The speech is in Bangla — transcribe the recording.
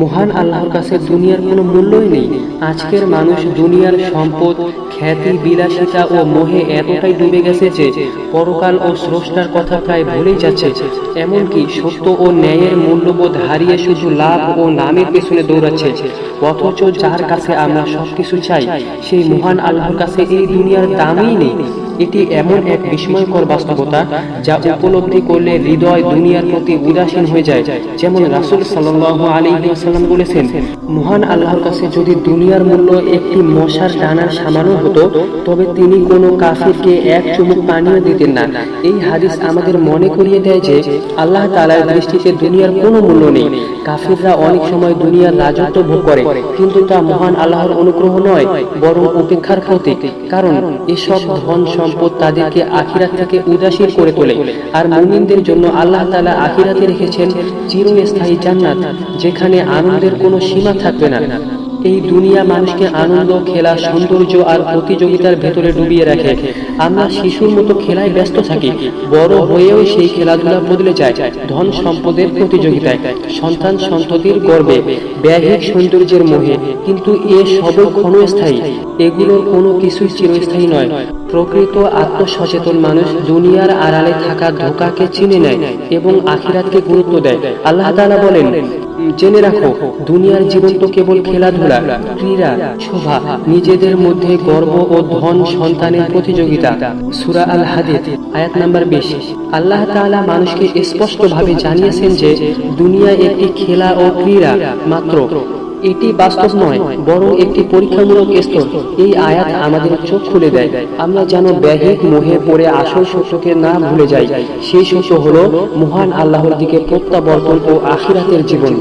মহান আল্লাহর কাছে দুনিয়ার কোনো মূল্যই নেই। আজকের মানুষ দুনিয়ার সম্পদ, খ্যাতি, বিলাসিতা ও মোহে এতটাই ডুবে গেছে যে পরকাল ও স্রষ্টার কথা প্রায় ভুলেই যাচ্ছে। এমনকি সত্য ও ন্যায়ের মূল্যবোধ হারিয়ে শুধু লাভ ও নামের পেছনে দৌড়াচ্ছে। অথচ যার কাছে আমরা সবকিছু চাই, সেই মহান আল্লাহর কাছে এই দুনিয়ার দামই নেই। এটি এমন এক বিস্ময়কর বাস্তবতা যা উপলব্ধি করলে হৃদয় দুনিয়ার প্রতি উদাসীন হয়ে যায়, যেমন রাসুল সাল্লাহ আলী সাল্লাম বলেছেন, মহান আল্লাহর কাছে যদি দুনিয়ার মূল্য একটি মশার ডানার সামান্য হতো, তবে তিনি কোনো কাফিরকে এক চুমুক পানিও দিতেন না। এই হাদিস আমাদের মনে করিয়ে দেয় যে, আল্লাহ তালার দৃষ্টিতে দুনিয়ার কোনো মূল্য নেই। কাফিররা অনেক সময় দুনিয়ার রাজত্ব ভোগ করে, কিন্তু তা মহান আল্লাহর অনুগ্রহ নয়, বরং উপেক্ষার প্রতীক। কারণ এসব ধন সম্পদ তাদেরকে আখিরাত থেকে উদাসীন করে তোলে। আর মুমিনদের জন্য আল্লাহ তালা আখিরাতে রেখেছেন চিরস্থায়ী জান্নাত, যেখানে আনন্দের কোনো সীমা থাকবে না। এই দুনিয়া মানুষকে আনন্দ, খেলা, সৌন্দর্য আর প্রতিযোগিতার ভেতরে ডুবিয়ে রাখে। আমরা শিশুর মতো খেলায় ব্যস্ত থাকি। বড় হয়েও সেই খেলাধুলা বদলে যায়। ধন সম্পদের প্রতিযোগিতায় সন্তান সন্ততির গর্বে, ব্যাহিক সৌন্দর্যের মোহে। কিন্তু এ সবই ক্ষণস্থায়ী। এগুলোর কোনো কিছুই চিরস্থায়ী নয়। প্রকৃত আত্মসচেতন মানুষ দুনিয়ার আড়ালে থাকা ধোকাকে চিনে নেয় এবং আখিরাতকে গুরুত্ব দেয়। আল্লাহ তাআলা বলেন জেনে রাখো, দুনিয়ার জীবন তো কেবল খেলাধুলা, ক্রীড়া, শোভা, নিজেদের মধ্যে গর্ব ও ধন সন্তানের প্রতিযোগিতা। সুরা আল হাদিদ আয়াত নাম্বার বিশ। আল্লাহ তাআলা মানুষকে স্পষ্টভাবে জানিয়েছেন যে, দুনিয়া একটি খেলা ও ক্রীড়া মাত্র। এটি বাস্তব নয়, বরং একটি পরীক্ষামূলক স্তর। এই আয়াত আমাদের চোখ খুলে দেয়। আমরা যেন ব্যাহিক মোহে পড়ে আসল সত্যকে না ভুলে যাই। সেই সত্য হল মহান আল্লাহর দিকে প্রত্যাবর্তন ও আখিরাতের জীবন।